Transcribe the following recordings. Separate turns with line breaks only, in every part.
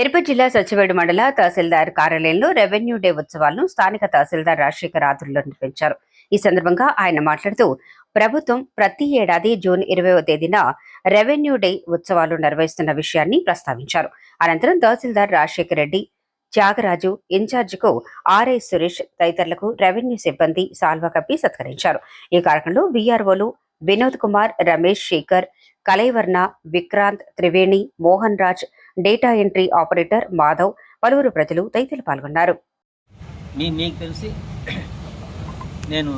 తిరుపతి జిల్లా సచివేడు మండల తహసీల్దార్ కార్యాలయంలో రెవెన్యూ డే ఉత్సవాలను స్థానిక తహసీల్దార్ రాజశేఖర్ ఆధ్వర్యంలో నిర్వహించారు. ఈ సందర్భంగా ఆయన మాట్లాడుతూ ప్రభుత్వం ప్రతి ఏడాది జూన్ ఇరవైవ తేదీన రెవెన్యూ డే ఉత్సవాలు నిర్వహిస్తున్న విషయాన్ని ప్రస్తావించారు. అనంతరం తహసీల్దార్ రాజశేఖర్ రెడ్డి త్యాగరాజు ఇన్ఛార్జికు ఆర్ఐ సురేష్ తదితరులకు రెవెన్యూ సిబ్బంది సాల్వా కప్పి సత్కరించారు. ఈ కార్యక్రమంలో వీఆర్ఓలు Vinod Kumar Ramesh Sekhar Kalaivarna Vikrant Triveni Mohan Raj data entry operator Madhav పలువురు ప్రజలు తదితరులు పాల్గొన్నారు.
మీకు తెలిసి నేను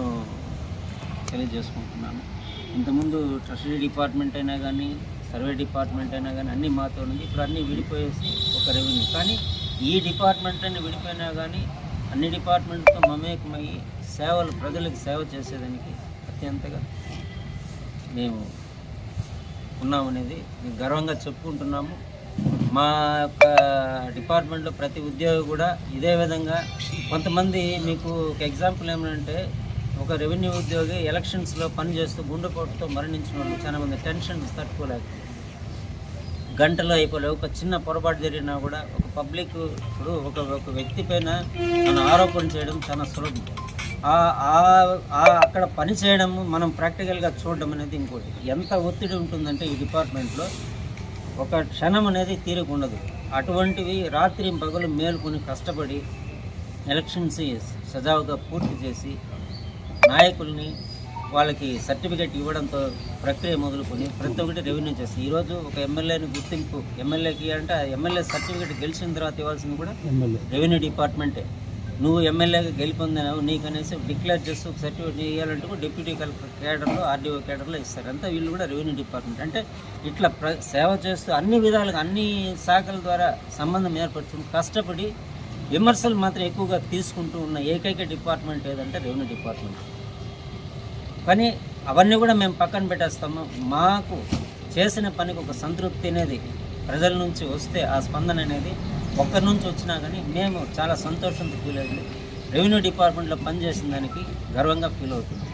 తెలియజేసుకుంటున్నాను. ఇంతకుముందు ట్రెషరీ డిపార్ట్మెంట్ అయినా కానీ సర్వే డిపార్ట్మెంట్ అయినా కానీ అన్నీ మాతో ఉంది ఇప్పుడు అన్నీ విడిపోయేసి ఒక రెవెన్యూ. కానీ ఈ డిపార్ట్మెంట్ అన్ని విడిపోయినా కానీ అన్ని డిపార్ట్మెంట్తో మమేకమయ్యి సేవలు ప్రజలకు సేవ చేసేదానికి అత్యంతగా మేము ఉన్నామనేది మేము గర్వంగా చెప్పుకుంటున్నాము. మా యొక్క డిపార్ట్మెంట్లో ప్రతి ఉద్యోగి కూడా ఇదే విధంగా కొంతమంది మీకు ఒక ఎగ్జాంపుల్ ఏమంటే ఒక రెవెన్యూ ఉద్యోగి ఎలక్షన్స్లో పనిచేస్తూ గుండెపోటుతో మరణించిన వాళ్ళు చాలా మంది టెన్షన్స్ తట్టుకోలేక గంటలో అయిపోలేవు ఒక చిన్న పొరపాటు జరిగినా కూడా ఒక పబ్లిక్ ఇప్పుడు ఒక ఒక వ్యక్తి పైన మన ఆరోపణ చేయడం చాలా సులభం. అక్కడ పని చేయడం మనం ప్రాక్టికల్గా చూడడం అనేది ఇంకోటి. ఎంత ఒత్తిడి ఉంటుందంటే ఈ డిపార్ట్మెంట్లో ఒక క్షణం అనేది తీరిక ఉండదు. అటువంటివి రాత్రి పగలు మేలుకొని కష్టపడి ఎలక్షన్స్ సజావుగా పూర్తి చేసి నాయకుల్ని వాళ్ళకి సర్టిఫికేట్ ఇవ్వడంతో ప్రక్రియ మొదలుకొని ప్రతి ఒక్కటి రెవెన్యూ చేస్తుంది ఈరోజు ఒక ఎమ్మెల్యేని గుర్తింపు ఎమ్మెల్యేకి అంటే ఎమ్మెల్యే సర్టిఫికేట్ గెలిచిన తర్వాత ఇవ్వాల్సింది కూడా రెవెన్యూ డిపార్ట్మెంటే. నువ్వు ఎమ్మెల్యేగా గెలిపొందినావు నీకు అనేసి డిక్లేర్ చేస్తూ ఒక సర్టిఫికేట్ ఇవ్వాలంటే కూడా డిప్యూటీ కలెక్టర్ కేడర్లో ఆర్డీఓ కేడర్లో ఇస్తారు. అంతా వీళ్ళు కూడా రెవెన్యూ డిపార్ట్మెంట్. అంటే ఇట్లా ప్ర సేవ చేస్తూ అన్ని విధాలుగా అన్ని శాఖల ద్వారా సంబంధం ఏర్పడుతుంది. కష్టపడి విమర్శలు మాత్రం ఎక్కువగా తీసుకుంటూ ఉన్న ఏకైక డిపార్ట్మెంట్ ఏదంటే రెవెన్యూ డిపార్ట్మెంట్. కానీ అవన్నీ కూడా మేము పక్కన పెట్టేస్తాము. మాకు చేసిన పనికి ఒక సంతృప్తి అనేది ప్రజల నుంచి వస్తే ఆ స్పందన అనేది ఒక్కరి నుంచి వచ్చినా కానీ మేము చాలా సంతోషంతో ఫీల్ అయ్యింది రెవెన్యూ డిపార్ట్మెంట్లో పనిచేసిన దానికి గర్వంగా ఫీల్ అవుతుంది